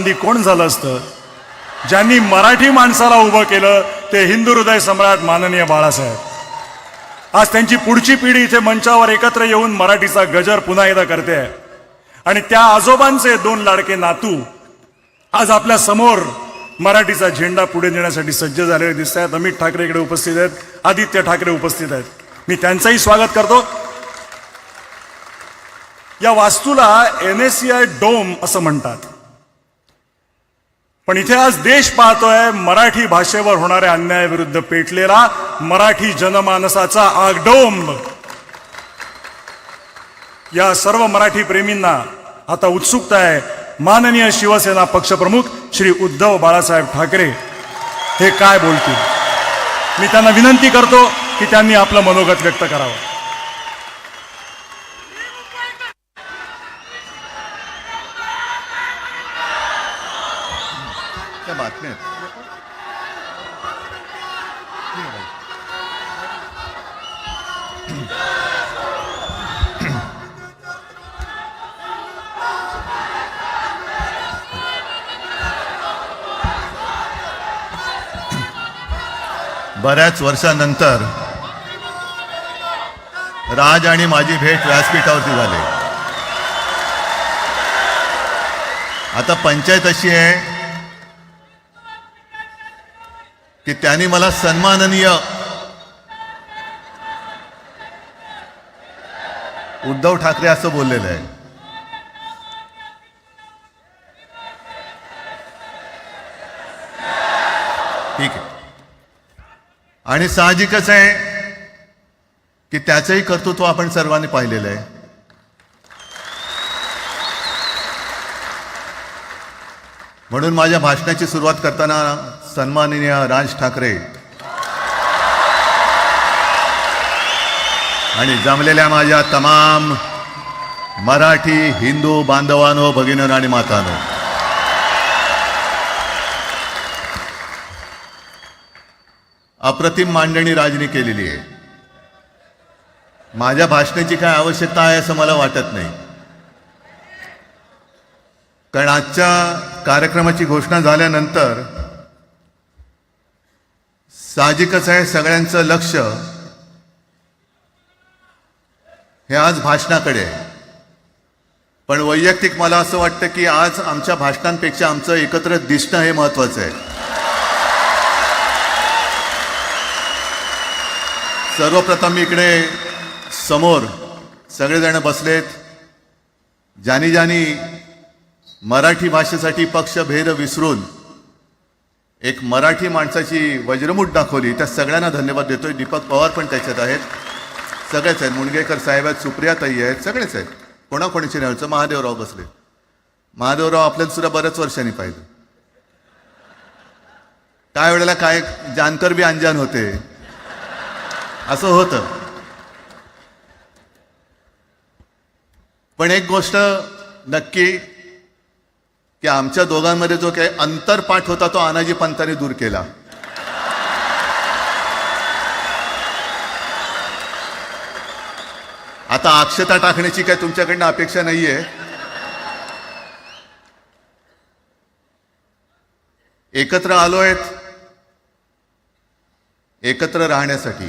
गांधी कोण झालं असतं? ज्यांनी मराठी माणसाला उभं केलं ते हिंदू हृदय सम्राट माननीय बाळासाहेब. आज त्यांची पुढची पिढी इथे मंचावर एकत्र येऊन मराठीचा गजर पुन्हा एकदा करते आणि त्या आजोबांचे दोन लाडके नातू आज आपल्यासमोर मराठीचा झेंडा पुढे नेण्यासाठी सज्ज झालेले दिसत आहेत. अमित ठाकरे इकडे उपस्थित आहेत. आदित्य ठाकरे उपस्थित आहेत. मी त्यांचंही स्वागत करतो. या वास्तूला N S C I dome असं म्हणतात. पण इथे आज देश पाहतोय मराठी भाषेवर होणाऱ्या अन्यायाविरुद्ध पेटलेला मराठी जनमानसाचा आगडोंब. या सर्व मराठी प्रेमींना आता उत्सुकता आहे. माननीय शिवसेना पक्षप्रमुख श्री उद्धव बाळासाहेब ठाकरे हे काय बोलतील? मी त्यांना विनंती करतो की त्यांनी आपलं मनोगत व्यक्त करावं. बऱ्याच वर्षानंतर राज आणि माझी भेट व्यासपीठावरती झाली. आता पंचायत अशी आहे की त्यांनी मला सन्माननीय उद्धव ठाकरे असं बोललेलं आहे. ठीक आहे. आणि साहजिकच आहे की त्याचंही कर्तृत्व आपण सर्वांनी पाहिलेलं आहे. म्हणून माझ्या भाषणाची सुरुवात करताना सन्माननीय राज ठाकरे आणि जमलेल्या माझ्या तमाम मराठी हिंदू बांधवानो भगिनीनो आणि मातानो. अप्रतिम मांडणी राजनी केलेली आहे. माझ्या भाषणाची काय आवश्यकता आहे असं मला वाटत नाही. कारण आजच्या कार्यक्रमाची घोषणा झाल्यानंतर साहजिकच आहे सगळ्यांचं लक्ष हे आज भाषणाकडे आहे. पण वैयक्तिक मला असं वाटतं की आज आमच्या भाषणांपेक्षा आमचं एकत्र दिसणं हे महत्वाचं आहे. सर्वप्रथम इकडे समोर सगळेजण बसलेत. ज्यानी ज्यानी मराठी भाषेसाठी पक्षभेद विसरून एक मराठी माणसाची वज्रमूठ दाखवली. त्या सगळ्यांना धन्यवाद देतोय. दीपक पवार पण त्याच्यात आहेत. सगळेच आहेत. मुणगेकर साहेब आहेत सुप्रियाताई आहेत सगळेच आहेत. कोणाकोणीचे नाही महादेवराव बसले. महादेवराव आपल्याला सुद्धा बऱ्याच वर्षांनी पाहिजे काय वेळेला काय जानकर बी अंजान होते. असं होतं. पण एक गोष्ट नक्की की आमच्या दोघांमध्ये जो काही अंतरपाठ होता तो आनाजी पंतांनी दूर केला. आता अक्षता टाकण्याची काय तुमच्याकडनं अपेक्षा नाहीये. एकत्र आलो आहेत एकत्र राहण्यासाठी.